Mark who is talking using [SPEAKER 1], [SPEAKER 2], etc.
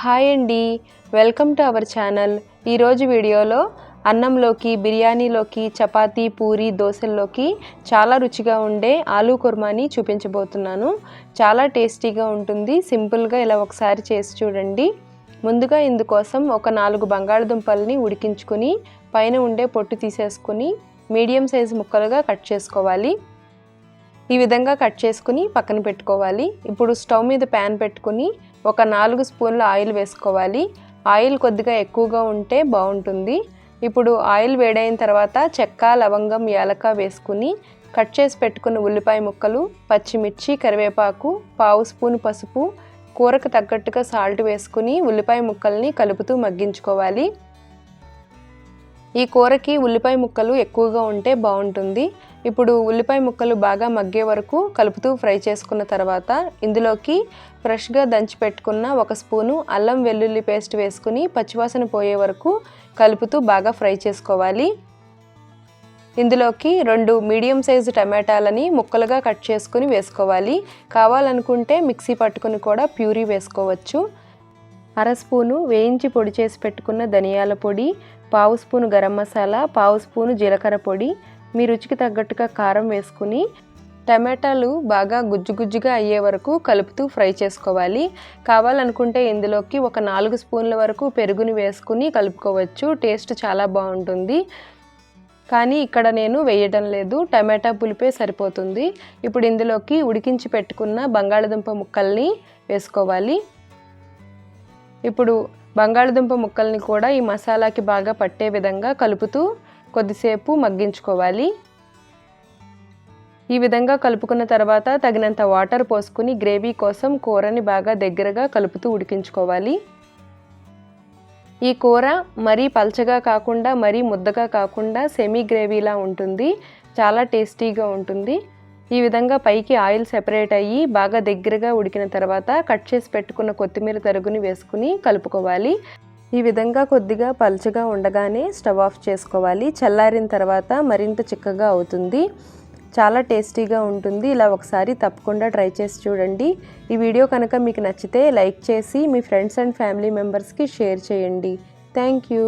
[SPEAKER 1] Hi అండి. Welcome to our channel. ఈరోజు వీడియోలో అన్నంలోకి బిర్యానీలోకి చపాతీ పూరి దోశల్లోకి చాలా రుచిగా ఉండే ఆలూ కుర్మాని చూపించబోతున్నాను. చాలా టేస్టీగా ఉంటుంది. సింపుల్గా ఇలా ఒకసారి చేసి చూడండి. ముందుగా ఇందుకోసం ఒక నాలుగు బంగాళదుంపల్ని ఉడికించుకుని పైన ఉండే పొట్టు తీసేసుకుని మీడియం సైజు ముక్కలుగా కట్ చేసుకోవాలి. ఈ విధంగా కట్ చేసుకుని పక్కన పెట్టుకోవాలి. ఇప్పుడు స్టవ్ మీద ప్యాన్ పెట్టుకుని ఒక నాలుగు స్పూన్ల ఆయిల్ వేసుకోవాలి. ఆయిల్ కొద్దిగా ఎక్కువగా ఉంటే బాగుంటుంది. ఇప్పుడు ఆయిల్ వేడైన తర్వాత చెక్క లవంగం యాలక వేసుకుని కట్ చేసి పెట్టుకున్న ఉల్లిపాయ ముక్కలు పచ్చిమిర్చి కరివేపాకు పావు స్పూన్ పసుపు కూరకు తగ్గట్టుగా సాల్ట్ వేసుకుని ఉల్లిపాయ ముక్కల్ని కలుపుతూ మగ్గించుకోవాలి. ఈ కూరకి ఉల్లిపాయ ముక్కలు ఎక్కువగా ఉంటే బాగుంటుంది. ఇప్పుడు ఉల్లిపాయ ముక్కలు బాగా మగ్గే వరకు కలుపుతూ ఫ్రై చేసుకున్న తర్వాత ఇందులోకి ఫ్రెష్గా దంచి పెట్టుకున్న ఒక స్పూను అల్లం వెల్లుల్లి పేస్ట్ వేసుకుని పచ్చివాసన పోయే వరకు కలుపుతూ బాగా ఫ్రై చేసుకోవాలి. ఇందులోకి రెండు మీడియం సైజు టమాటాలని ముక్కలుగా కట్ చేసుకుని వేసుకోవాలి. కావాలనుకుంటే మిక్సీ పట్టుకుని కూడా ప్యూరీ వేసుకోవచ్చు. అర స్పూను వేయించి పొడి చేసి పెట్టుకున్న ధనియాల పొడి పావు స్పూను గరం మసాలా పావు స్పూను జీలకర్ర పొడి మీ రుచికి తగ్గట్టుగా కారం వేసుకుని టమాటాలు బాగా గుజ్జు గుజ్జుగా అయ్యే వరకు కలుపుతూ ఫ్రై చేసుకోవాలి. కావాలనుకుంటే ఇందులోకి ఒక నాలుగు స్పూన్ల వరకు పెరుగుని వేసుకుని కలుపుకోవచ్చు. టేస్ట్ చాలా బాగుంటుంది. కానీ ఇక్కడ నేను వేయడం లేదు. టమాటా పులిపే సరిపోతుంది. ఇప్పుడు ఇందులోకి ఉడికించి పెట్టుకున్న బంగాళదుంప ముక్కల్ని వేసుకోవాలి. ఇప్పుడు బంగాళదుంప ముక్కల్ని కూడా ఈ మసాలాకి బాగా పట్టే విధంగా కలుపుతూ కొద్దిసేపు మగ్గించుకోవాలి. ఈ విధంగా కలుపుకున్న తర్వాత తగినంత వాటర్ పోసుకుని గ్రేవీ కోసం కూరని బాగా దగ్గరగా కలుపుతూ ఉడికించుకోవాలి. ఈ కూర మరీ పల్చగా కాకుండా మరీ ముద్దగా కాకుండా సెమీ గ్రేవీలా ఉంటుంది. చాలా టేస్టీగా ఉంటుంది. ఈ విధంగా పైకి ఆయిల్ సెపరేట్ అయ్యి బాగా దగ్గరగా ఉడికిన తర్వాత కట్ చేసి పెట్టుకున్న కొత్తిమీర తరుగుని వేసుకుని కలుపుకోవాలి. ఈ విధంగా కొద్దిగా పలుచగా ఉండగానే స్టవ్ ఆఫ్ చేసుకోవాలి. చల్లారిన తర్వాత మరింత చిక్కగా అవుతుంది. చాలా టేస్టీగా ఉంటుంది. ఇలా ఒకసారి తప్పకుండా ట్రై చేసి చూడండి. ఈ వీడియో కనుక మీకు నచ్చితే లైక్ చేసి మీ ఫ్రెండ్స్ అండ్ ఫ్యామిలీ మెంబర్స్కి షేర్ చేయండి. Thank you.